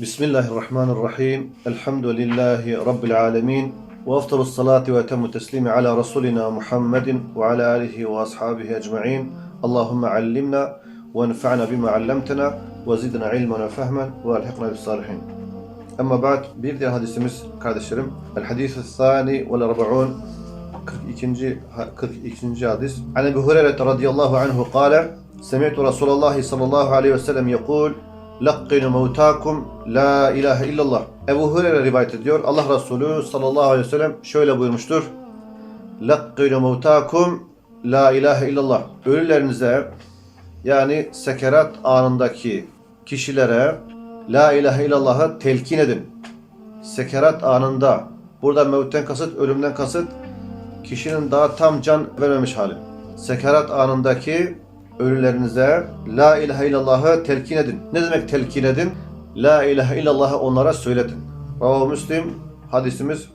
بسم الله الرحمن الرحيم الحمد لله رب العالمين وأفضل الصلاة وأتم التسليم على رسولنا محمد وعلى آله وأصحابه أجمعين اللهم علمنا وانفعنا بما علمتنا وزدنا علما وفهما والحقنا بالصالحين أما بعد بإذن هذا السمس كذا الشرم الحديث الثاني والأربعون عن أبي هريرة رضي الله عنه قال سمعت رسول الله صلى الله عليه وسلم يقول Lakkinu mevtakum la ilahe illallah. Ebu Hureyre rivayet ediyor. Allah Resulü sallallahu aleyhi ve sellem şöyle buyurmuştur. Lakkinu mevtakum la ilahe illallah. Ölülerinize yani sekerat anındaki kişilere la ilahe illallah'ı telkin edin. Sekerat anında burada mevtten kasıt ölümden kasıt kişinin daha tam can vermemiş hali. Sekerat anındaki ölülerinize La ilahe illallah'ı telkin edin. Ne demek telkin edin? La ilahe illallah'ı onlara söyletin. Ravahu Müslim hadisimiz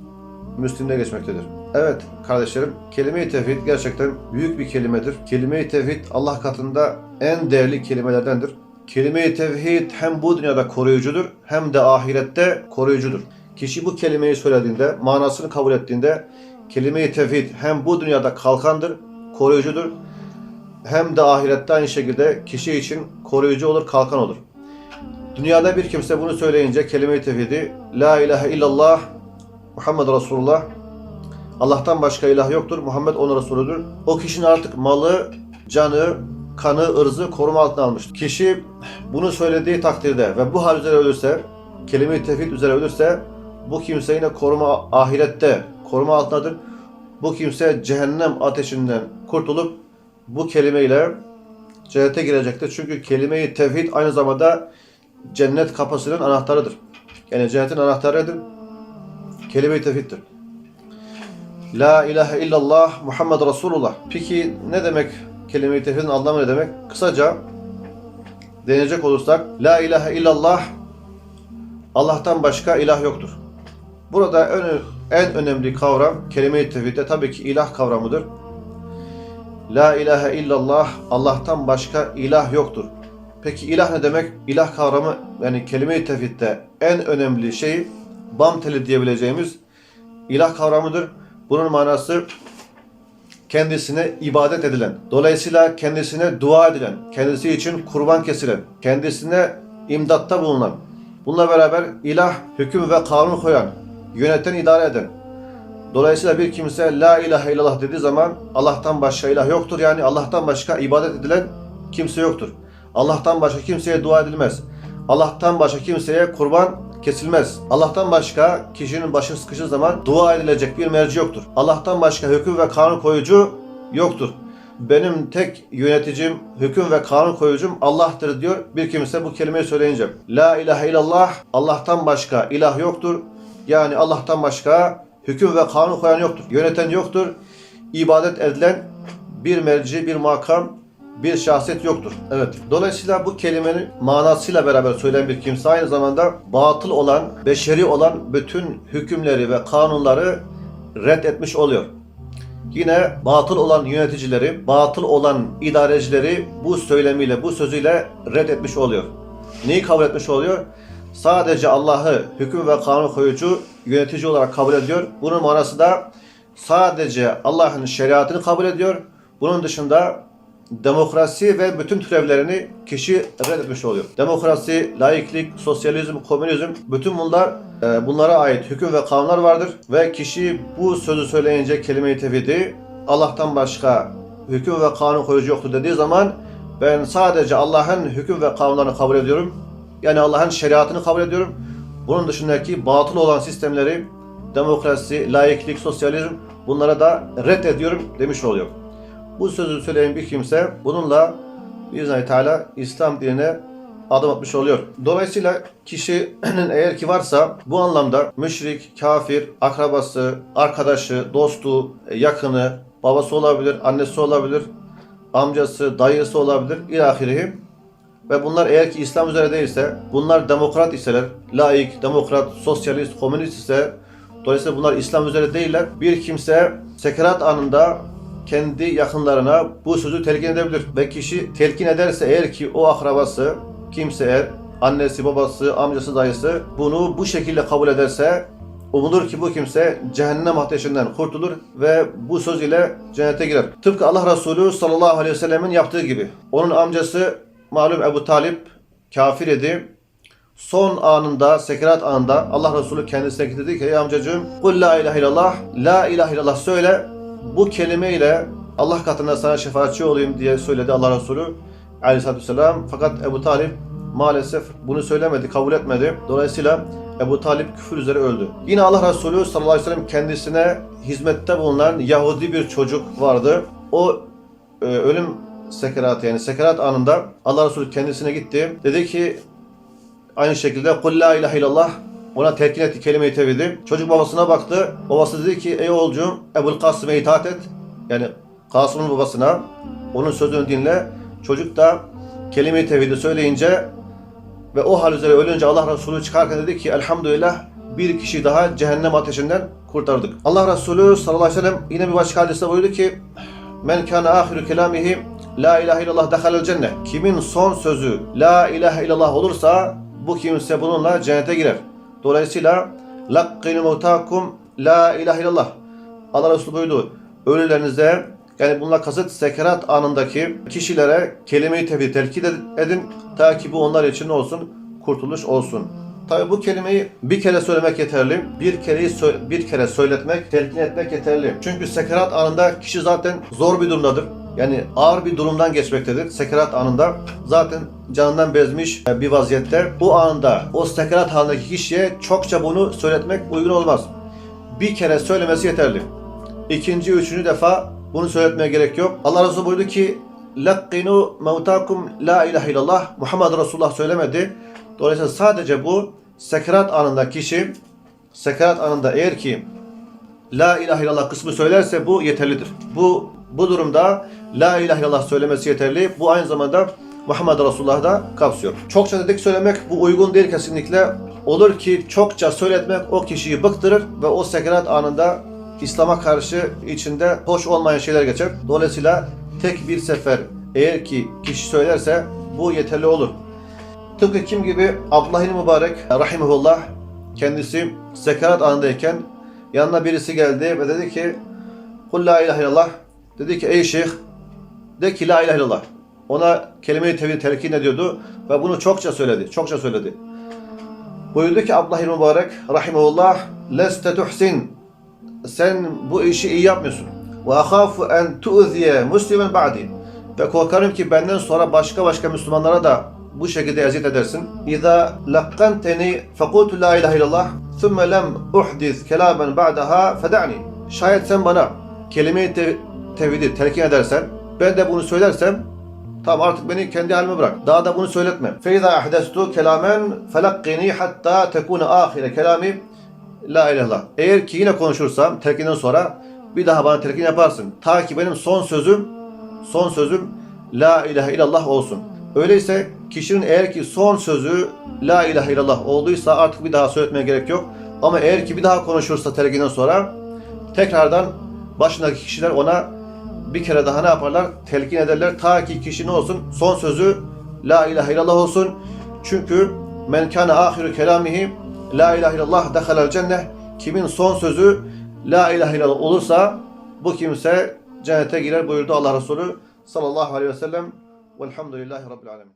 Müslim'de geçmektedir. Evet kardeşlerim, kelime-i tevhid gerçekten büyük bir kelimedir. Kelime-i tevhid Allah katında en değerli kelimelerdendir. Kelime-i tevhid hem bu dünyada koruyucudur hem de ahirette koruyucudur. Kişi bu kelimeyi söylediğinde, manasını kabul ettiğinde kelime-i tevhid hem bu dünyada kalkandır, koruyucudur hem de ahirette aynı şekilde kişi için koruyucu olur, kalkan olur. Dünyada bir kimse bunu söyleyince kelime-i tevhidi La ilahe illallah Muhammed Resulullah Allah'tan başka ilah yoktur. Muhammed onun Resulüdür. O kişinin artık malı, canı, kanı, ırzı koruma altına almıştır. Kişi bunu söylediği takdirde ve bu hal üzere ölürse, kelime-i tevhid üzere ölürse bu kimse yine koruma ahirette koruma altındadır. Bu kimse cehennem ateşinden kurtulup bu kelimeyle cennete girecektir. Çünkü kelime-i tevhid aynı zamanda cennet kapısının anahtarıdır. Yani cennetin anahtarıdır. Kelime-i tevhiddir. La ilahe illallah Muhammed Resulullah. Peki ne demek kelime-i tevhidin anlamı ne demek? Kısaca deneyecek olursak La ilahe illallah Allah'tan başka ilah yoktur. Burada en, en önemli kavram kelime-i tevhidde tabii ki ilah kavramıdır. La ilahe illallah Allah'tan başka ilah yoktur. Peki ilah ne demek? İlah kavramı yani kelime-i tevhidde en önemli şey bam teli diyebileceğimiz ilah kavramıdır. Bunun manası kendisine ibadet edilen, dolayısıyla kendisine dua edilen, kendisi için kurban kesilen, kendisine imdatta bulunan, bununla beraber ilah hüküm ve kanun koyan, yöneten, idare eden, Dolayısıyla bir kimse la ilahe illallah dediği zaman Allah'tan başka ilah yoktur. Yani Allah'tan başka ibadet edilen kimse yoktur. Allah'tan başka kimseye dua edilmez. Allah'tan başka kimseye kurban kesilmez. Allah'tan başka kişinin başı sıkıştığı zaman dua edilecek bir merci yoktur. Allah'tan başka hüküm ve kanun koyucu yoktur. Benim tek yöneticim, hüküm ve kanun koyucum Allah'tır diyor bir kimse bu kelimeyi söyleyince. La ilahe illallah, Allah'tan başka ilah yoktur. Yani Allah'tan başka hüküm ve kanun koyan yoktur. Yöneten yoktur. İbadet edilen bir merci, bir makam, bir şahsiyet yoktur. Evet. Dolayısıyla bu kelimenin manasıyla beraber söyleyen bir kimse aynı zamanda batıl olan, beşeri olan bütün hükümleri ve kanunları reddetmiş oluyor. Yine batıl olan yöneticileri, batıl olan idarecileri bu söylemiyle, bu sözüyle reddetmiş oluyor. Neyi kabul etmiş oluyor? Sadece Allah'ı hüküm ve kanun koyucu yönetici olarak kabul ediyor. Bunun manası da sadece Allah'ın şeriatını kabul ediyor. Bunun dışında demokrasi ve bütün türevlerini kişi reddetmiş oluyor. Demokrasi, laiklik, sosyalizm, komünizm bütün bunlar e, bunlara ait hüküm ve kanunlar vardır ve kişi bu sözü söyleyince kelime-i tevhidi Allah'tan başka hüküm ve kanun koyucu yoktur dediği zaman ben sadece Allah'ın hüküm ve kanunlarını kabul ediyorum. Yani Allah'ın şeriatını kabul ediyorum. Bunun dışındaki batıl olan sistemleri demokrasi, laiklik, sosyalizm bunlara da reddediyorum demiş oluyor. Bu sözü söyleyen bir kimse bununla biiznillahü teala İslam dinine adım atmış oluyor. Dolayısıyla kişinin eğer ki varsa bu anlamda müşrik, kafir, akrabası, arkadaşı, dostu, yakını, babası olabilir, annesi olabilir, amcası, dayısı olabilir, ilahirihi ve bunlar eğer ki İslam üzere değilse, bunlar demokrat iseler, laik, demokrat, sosyalist, komünist ise, dolayısıyla bunlar İslam üzere değiller. Bir kimse sekerat anında kendi yakınlarına bu sözü telkin edebilir. Ve kişi telkin ederse eğer ki o akrabası, kimse eğer annesi, babası, amcası, dayısı bunu bu şekilde kabul ederse umulur ki bu kimse cehennem ateşinden kurtulur ve bu söz ile cennete girer. Tıpkı Allah Resulü sallallahu aleyhi ve sellemin yaptığı gibi. Onun amcası malum Ebu Talip kafir idi. Son anında, sekerat anında Allah Resulü kendisine dedi ki ey amcacığım kul la ilahe illallah, la ilahe illallah söyle. Bu kelimeyle Allah katında sana şefaatçi olayım diye söyledi Allah Resulü aleyhissalatü vesselam. Fakat Ebu Talip maalesef bunu söylemedi, kabul etmedi. Dolayısıyla Ebu Talip küfür üzere öldü. Yine Allah Resulü sallallahu aleyhi ve sellem kendisine hizmette bulunan Yahudi bir çocuk vardı. O e, ölüm sekeratı yani sekerat anında Allah Resulü kendisine gitti. Dedi ki aynı şekilde kul la ilahe illallah ona telkin etti kelime-i tevhidi. Çocuk babasına baktı. Babası dedi ki ey oğulcuğum Ebul Kasım'a itaat et. Yani Kasım'ın babasına onun sözünü dinle. Çocuk da kelime-i tevhidi söyleyince ve o hal üzere ölünce Allah Resulü çıkarken dedi ki elhamdülillah bir kişi daha cehennem ateşinden kurtardık. Allah Resulü sallallahu aleyhi ve sellem yine bir başka hadiste buyurdu ki Men kana ahiru kelamihi La ilahe illallah dehalel cennet. Kimin son sözü La ilahe illallah olursa bu kimse bununla cennete girer. Dolayısıyla Lakkinu mevtakum La ilahe illallah. Allah Resulü buyurdu. Ölülerinize yani bununla kasıt sekerat anındaki kişilere kelime-i tevhid telkin edin ta ki bu onlar için olsun? Kurtuluş olsun. Tabi bu kelimeyi bir kere söylemek yeterli. Bir kereyi bir kere söyletmek, telkin etmek yeterli. Çünkü sekerat anında kişi zaten zor bir durumdadır. Yani ağır bir durumdan geçmektedir. Sekerat anında zaten canından bezmiş bir vaziyette. Bu anında o sekerat halindeki kişiye çokça bunu söyletmek uygun olmaz. Bir kere söylemesi yeterli. İkinci, üçüncü defa bunu söyletmeye gerek yok. Allah Resulü buyurdu ki Lakkinu mevtakum la ilahe illallah Muhammed Resulullah söylemedi. Dolayısıyla sadece bu sekerat anında kişi sekerat anında eğer ki La ilahe illallah kısmı söylerse bu yeterlidir. Bu bu durumda La ilahe illallah söylemesi yeterli. Bu aynı zamanda Muhammed Resulullah da kapsıyor. Çokça dedik söylemek bu uygun değil kesinlikle. Olur ki çokça söyletmek o kişiyi bıktırır ve o sekerat anında İslam'a karşı içinde hoş olmayan şeyler geçer. Dolayısıyla tek bir sefer eğer ki kişi söylerse bu yeterli olur. Tıpkı kim gibi Abdullah Mübarek rahimehullah kendisi sekarat anındayken yanına birisi geldi ve dedi ki Kul la ilahe illallah dedi ki ey şeyh de ki la ilahe illallah ona kelime-i tevhid telkin ediyordu ve bunu çokça söyledi. Çokça söyledi. Buyurdu ki Abdullah Mübarek rahimehullah leste tuhsin sen bu işi iyi yapmıyorsun. Ve ahafu en tu'ziye muslimen ba'di. Ve korkarım ki benden sonra başka başka Müslümanlara da bu şekilde eziyet edersin. İza lakkanteni fekultu la ilahe illallah thumme lem uhdis kelamen ba'daha feda'ni. Şayet sen bana kelime-i tev- tevhidi telkin edersen, ben de bunu söylersem Tamam artık beni kendi halime bırak. Daha da bunu söyletme. Feiza ahdestu kelamen felakkini hatta tekune ahire kelami La ilahe illallah. Eğer ki yine konuşursam telkinden sonra bir daha bana telkin yaparsın. Ta ki benim son sözüm son sözüm La ilahe illallah olsun. Öyleyse kişinin eğer ki son sözü La ilahe illallah olduysa artık bir daha söyletmeye gerek yok. Ama eğer ki bir daha konuşursa telkinden sonra tekrardan başındaki kişiler ona bir kere daha ne yaparlar? Telkin ederler. Ta ki kişi ne olsun? Son sözü La ilahe illallah olsun. Çünkü men kana ahiru kelamihi La ilahe illallah dehalel cennet. Kimin son sözü La ilahe illallah olursa bu kimse cennete girer buyurdu Allah Resulü sallallahu aleyhi ve sellem. Velhamdülillahi Rabbil alemin.